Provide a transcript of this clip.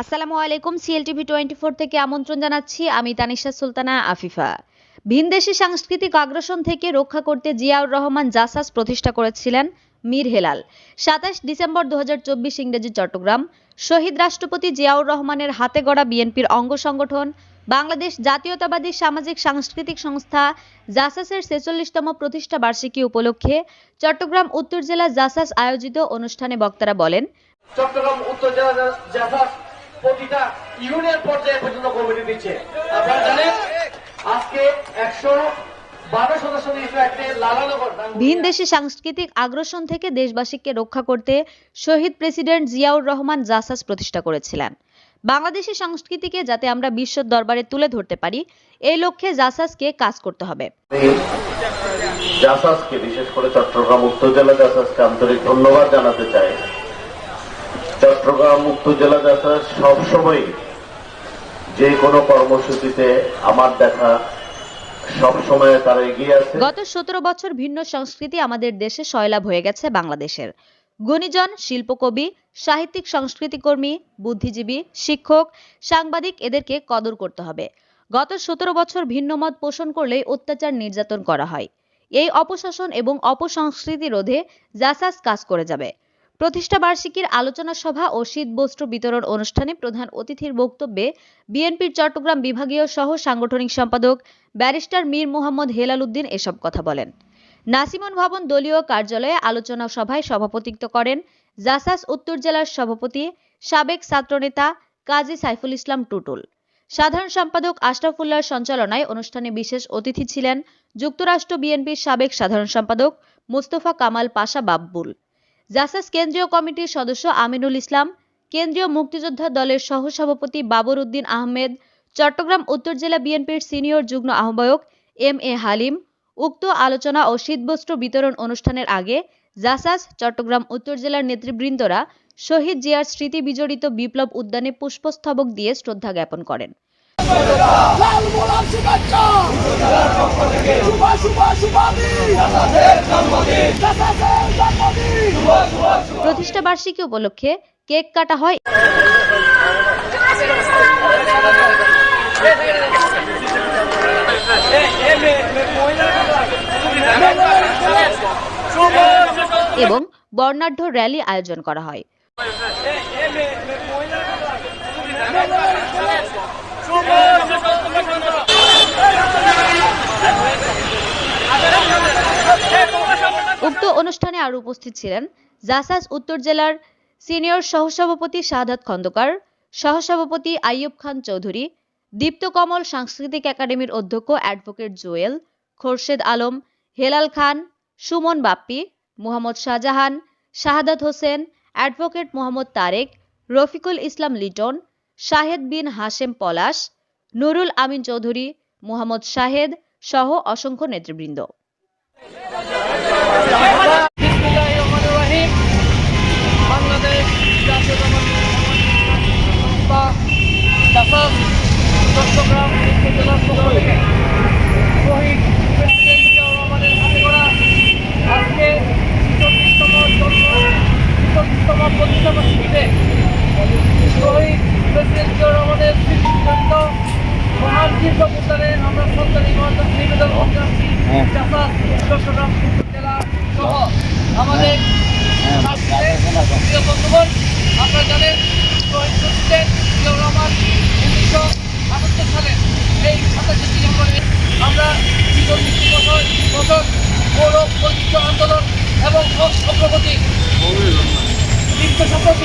আসসালামু আলাইকুম CLTV twenty four থেকে আমন্ত্রণ জানাচ্ছি আমি তানিশা সুলতানা আফিফা। ভিনদেশি সাংস্কৃতিক আগ্রাসন থেকে রক্ষা করতে জিয়াউর রহমান জাসাস প্রতিষ্ঠা করেছিলেন মীর হেলাল। সাতাশ ডিসেম্বর দু ইংরেজি চট্টগ্রাম। শহীদ রাষ্ট্রপতি জিয়াউর রহমানের হাতে গড়া বিএনপির অঙ্গ সংগঠন। বাংলাদেশ জাতীয়তাবাদী সামাজিক সাংস্কৃতিক সংস্থা জাসাসের ছেচল্লিশতম প্রতিষ্ঠা বার্ষিকী উপলক্ষে চট্টগ্রাম উত্তর জেলা জাসাস আয়োজিত অনুষ্ঠানে বক্তারা বলেন, চট্টগ্রাম উত্তর জেলা প্রতিটা ইউনিয়ন পর্যায়ে পর্যন্ত কমিটি দিচ্ছে। আপনারা জানেন আজকে একশো ভিনদেশি সাংস্কৃতিক আগ্রাসন থেকে দেশবাসীকে রক্ষা করতে শহীদ প্রেসিডেন্ট জিয়াউর রহমান জাসাস প্রতিষ্ঠা করেছিলেন। বাংলাদেশি সংস্কৃতিকে যাতে আমরা বিশ্ব দরবারে তুলে ধরতে পারি এই লক্ষ্যে জাসাসকে কাজ করতে হবে। জাসাসকে বিশেষ করে চট্টগ্রাম উত্তর জেলা জাসাসকে আন্তরিক ধন্যবাদ জানাতে চাই। চট্টগ্রাম উত্তর জেলা জাসাস সবসময় যে কোনো কর্মসূচিতে আমার দেখা গত সতেরো বছর ভিন্ন সংস্কৃতি আমাদের দেশে সয়লাভ হয়ে গেছে বাংলাদেশের। গুণীজন, শিল্পকবি, সাহিত্যিক সংস্কৃতিকর্মী, বুদ্ধিজীবী, শিক্ষক, সাংবাদিক এদেরকে কদর করতে হবে। গত সতেরো বছর ভিন্ন মত পোষণ করলেই অত্যাচার নির্যাতন করা হয়। এই অপশাসন এবং অপসংস্কৃতি রোধে জাসাস কাজ করে যাবে। প্রতিষ্ঠা বার্ষিকীর আলোচনা সভা ও শীতবস্ত্র বিতরণ অনুষ্ঠানে প্রধান অতিথির বক্তব্যে বিএনপির চট্টগ্রাম বিভাগীয় সহ সাংগঠনিক সম্পাদক ব্যারিস্টার মীর মোহাম্মদ হেলাল উদ্দিন এসব কথা বলেন। নাসিমন ভবন দলীয় কার্যালয়ে আলোচনা সভায় সভাপতিত্ব করেন জাসাস উত্তর জেলার সভাপতি সাবেক ছাত্রনেতা কাজী সাইফুল ইসলাম টুটুল। সাধারণ সম্পাদক আশরাফুল্লাহর সঞ্চালনায় অনুষ্ঠানে বিশেষ অতিথি ছিলেন যুক্তরাষ্ট্র বিএনপির সাবেক সাধারণ সম্পাদক মুস্তফা কামাল পাশা বাব্বুল জাসাস কেন্দ্রীয় কমিটির সদস্য আমিনুল ইসলাম, কেন্দ্রীয় মুক্তিযোদ্ধা দলের সহসভাপতি বাবর উদ্দিন আহমেদ, চট্টগ্রাম উত্তর জেলা বিএনপির সিনিয়র যুগ্ম আহ্বায়ক এম এ হালিম, উক্ত আলোচনা ও শীতবস্ত্র বিতরণ অনুষ্ঠানের আগে জাসাস চট্টগ্রাম উত্তর জেলার নেতৃবৃন্দরা শহীদ জিয়ার স্মৃতি বিজড়িত বিপ্লব উদ্যানে পুষ্পস্তবক দিয়ে শ্রদ্ধা জ্ঞাপন করেন। প্রতিষ্ঠা বার্ষিকী উপলক্ষে কেক কাটা হয়। এবং বর্ণাঢ্য র্যালি আয়োজন করা হয়। উক্ত অনুষ্ঠানে আরও উপস্থিত ছিলেন জাসাস উত্তর জেলার সিনিয়র সহসভাপতি শাহাদাত খন্দকার, সহসভাপতি আইয়ুব খান চৌধুরী, দীপ্ত কমল সাংস্কৃতিক একাডেমির অধ্যক্ষ advocate Joel, Khorshed Alam, Helal Khan, Sumon Bappi, Mohammad Shahjahan, Shahadat Hossain, advocate Mohammad Tarek, Rafiqul Islam Liton Shahed বিন হাশেম পলাশ নুরুল আমিন চৌধুরী মোহাম্মদ শাহেদ সহ অসংখ্য নেতৃবৃন্দ। জেলা সহ আমাদের প্রিয় বন্ধুগণ আপনারা জানেন শহীদ উনিশশো আটাত্তর সালে এই আমরা ঐতিহ্য আন্দোলন এবং অগ্রগতি সম্পর্কে